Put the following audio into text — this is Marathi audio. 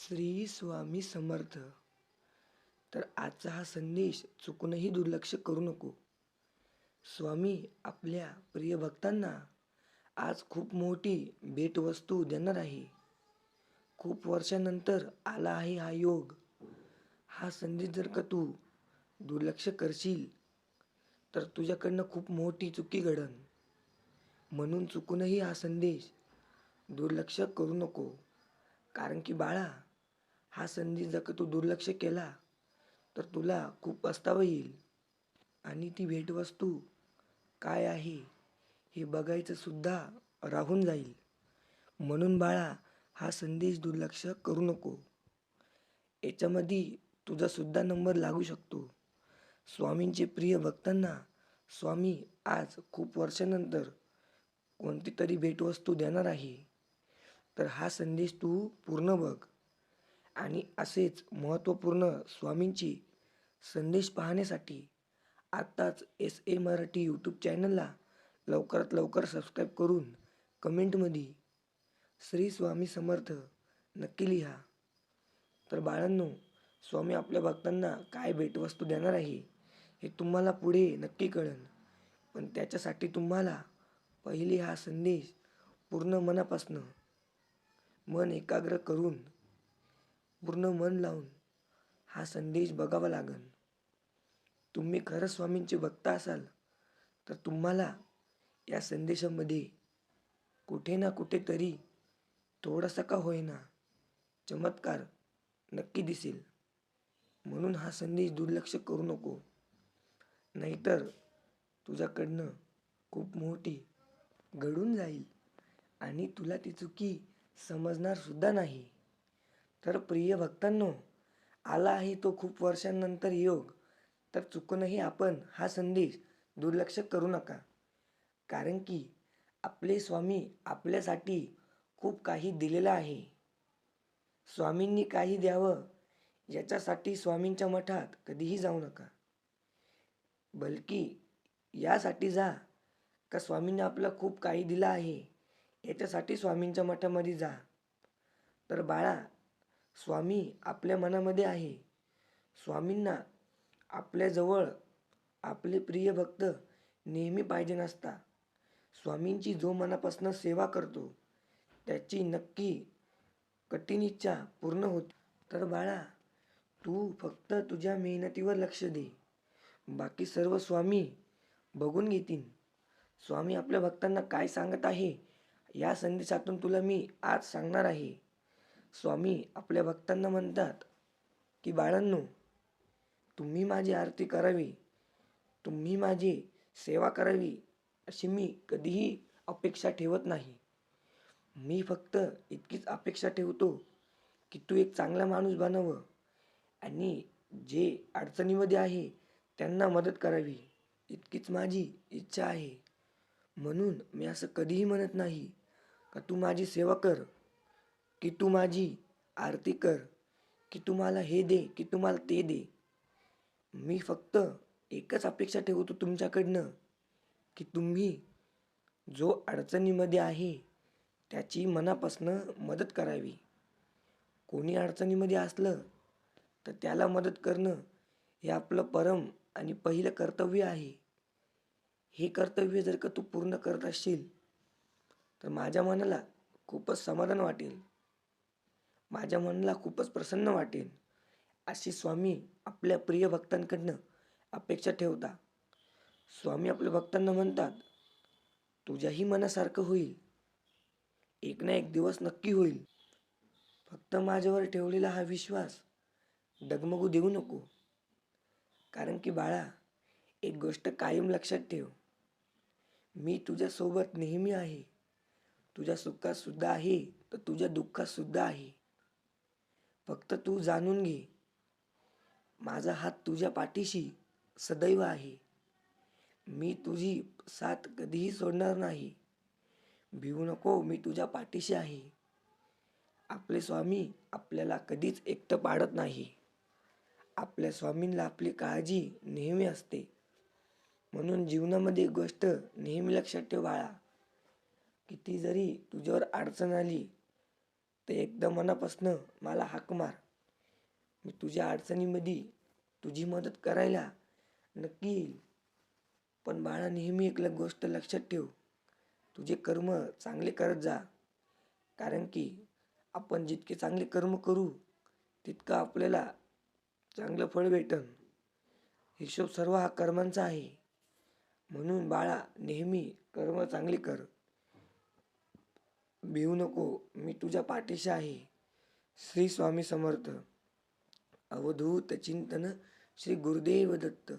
श्री स्वामी समर्थ. तर आजचा हा संदेश चुकूनही दुर्लक्ष करू नको. स्वामी आपल्या प्रिय भक्तांना आज खूप मोठी भेटवस्तू देणार आहे. खूप वर्षानंतर आला आहे हा योग. हा संदेश जर का तू दुर्लक्ष करशील तर तुझ्याकडनं खूप मोठी चुकी घडन. म्हणून चुकूनही हा संदेश दुर्लक्ष करू नको. कारण की बाळा हा संदेश जर का तू दुर्लक्ष केला तर तुला खूप पस्तावा येईल. आणि ती भेटवस्तू काय आहे हे बघायचं सुद्धा राहून जाईल. म्हणून बाळा हा संदेश दुर्लक्ष करू नको. याच्यामध्ये तुझासुद्धा नंबर लागू शकतो. स्वामींचे प्रिय भक्तांना स्वामी आज खूप वर्षानंतर कोणती तरी भेटवस्तू देणार आहे. तर हा संदेश तू पूर्ण बघ. आणि असेच महत्त्वपूर्ण स्वामींची संदेश पाहण्यासाठी आत्ताच एस ए मराठी यूट्यूब चॅनलला लवकरात लवकर सबस्क्राईब करून कमेंटमध्ये श्री स्वामी समर्थ नक्की लिहा. तर बाळांनो स्वामी आपल्या भक्तांना काय भेटवस्तू देणार आहे हे तुम्हाला पुढे नक्की कळेल. पण त्याच्यासाठी तुम्हाला पहिले हा संदेश पूर्ण मनापासनं मन एकाग्र करून पूर्ण मन लावून हा संदेश बघावा लागन. तुम्ही खरं स्वामींचे भक्त असाल तर तुम्हाला या संदेशामध्ये कुठे ना कुठेतरी थोडासा का होईना चमत्कार नक्की दिसेल. म्हणून हा संदेश दुर्लक्ष करू नको. नाहीतर तुझ्याकडनं खूप मोठी घडून जाईल आणि तुला ती चुकी समजणार सुद्धा नाही. तर प्रिय भक्तांनो आला आहे तो खूप वर्षांनंतर योग. तर चुकूनही आपण हा संदेश दुर्लक्ष करू नका. कारण की आपले स्वामी आपल्यासाठी खूप काही दिलेलं आहे. स्वामींनी काही द्यावं याच्यासाठी स्वामींच्या मठात कधीही जाऊ नका. बलकी यासाठी जा का स्वामींनी आपलं खूप काही दिलं आहे याच्यासाठी स्वामींच्या मठामध्ये जा. तर बाळा स्वामी आपल्या मनामध्ये आहे. स्वामींना आपल्याजवळ आपले प्रिय भक्त नेहमी पाहिजे नसता. स्वामींची जो मनापासून सेवा करतो त्याची नक्की कठीण इच्छा पूर्ण होते. तर बाळा तू फक्त तुझ्या मेहनतीवर लक्ष दे. बाकी सर्व स्वामी बघून घेतील. स्वामी आपल्या भक्तांना काय सांगत आहे या संदेशातून तुला मी आज सांगणार आहे. स्वामी आपल्या भक्तांना म्हणतात की बाळांनो तुम्ही माझी आरती करावी तुम्ही माझी सेवा करावी अशी मी कधीही अपेक्षा ठेवत नाही. मी फक्त इतकीच अपेक्षा ठेवतो की तू एक चांगला माणूस बनावं आणि जे अडचणीमध्ये आहे त्यांना मदत करावी. इतकीच माझी इच्छा आहे. म्हणून मी असं कधीही म्हणत नाही का तू माझी सेवा कर की तू माझी आरती कर की तुम्हाला हे दे की तुम्हाला ते दे. मी फक्त एकच अपेक्षा ठेवतो तुमच्याकडनं की तुम्ही जो अडचणीमध्ये आहे त्याची मनापासनं मदत करावी. कोणी अडचणीमध्ये असलं तर त्याला मदत करणं हे आपलं परम आणि पहिलं कर्तव्य आहे. हे कर्तव्य जर का तू पूर्ण करत असशील तर माझ्या मनाला खूपच समाधान वाटेल. माझ्या मनाला खूपच प्रसन्न वाटेल. अशी स्वामी आपल्या प्रिय भक्तांकडनं अपेक्षा ठेवता. स्वामी आपल्या भक्तांना म्हणतात तुझ्याही मनासारखं होईल. एक ना एक दिवस नक्की होईल. फक्त माझ्यावर ठेवलेला हा विश्वास डगमगू देऊ नको. कारण की बाळा एक गोष्ट कायम लक्षात ठेव. मी तुझ्यासोबत नेहमी आहे. तुझ्या सुखात सुद्धा आहे तर तुझ्या दुःखात सुद्धा आहे. फक्त तू जाणून घे. माझा हात तुझ्या पाठीशी सदैव आहे. मी तुझी साथ कधीही सोडणार नाही. भिवू नको मी तुझ्या पाठीशी आहे. आपले स्वामी आपल्याला कधीच एकटं पाडत नाही. आपल्या स्वामींना आपली काळजी नेहमी असते. म्हणून जीवनामध्ये एक गोष्ट नेहमी लक्षात ठेव बाळा. किती जरी तुझ्यावर अडचण आली तर एकदम मनापासनं मला हाक मार. मी तुझ्या अडचणीमध्ये तुझी मदत करायला नक्की येईल. पण बाळा नेहमी एक गोष्ट लक्षात ठेव. तुझे कर्म चांगले करत जा. कारण की आपण जितके चांगले कर्म करू तितकं आपल्याला चांगलं फळ भेटन. हिशोब सर्व हा कर्मांचा आहे. म्हणून बाळा नेहमी कर्म चांगले कर. भिवू नको मी तुझ्या पाठीशी आहे. श्री स्वामी समर्थ. अवधूत चिंतन श्री गुरुदेव दत्त.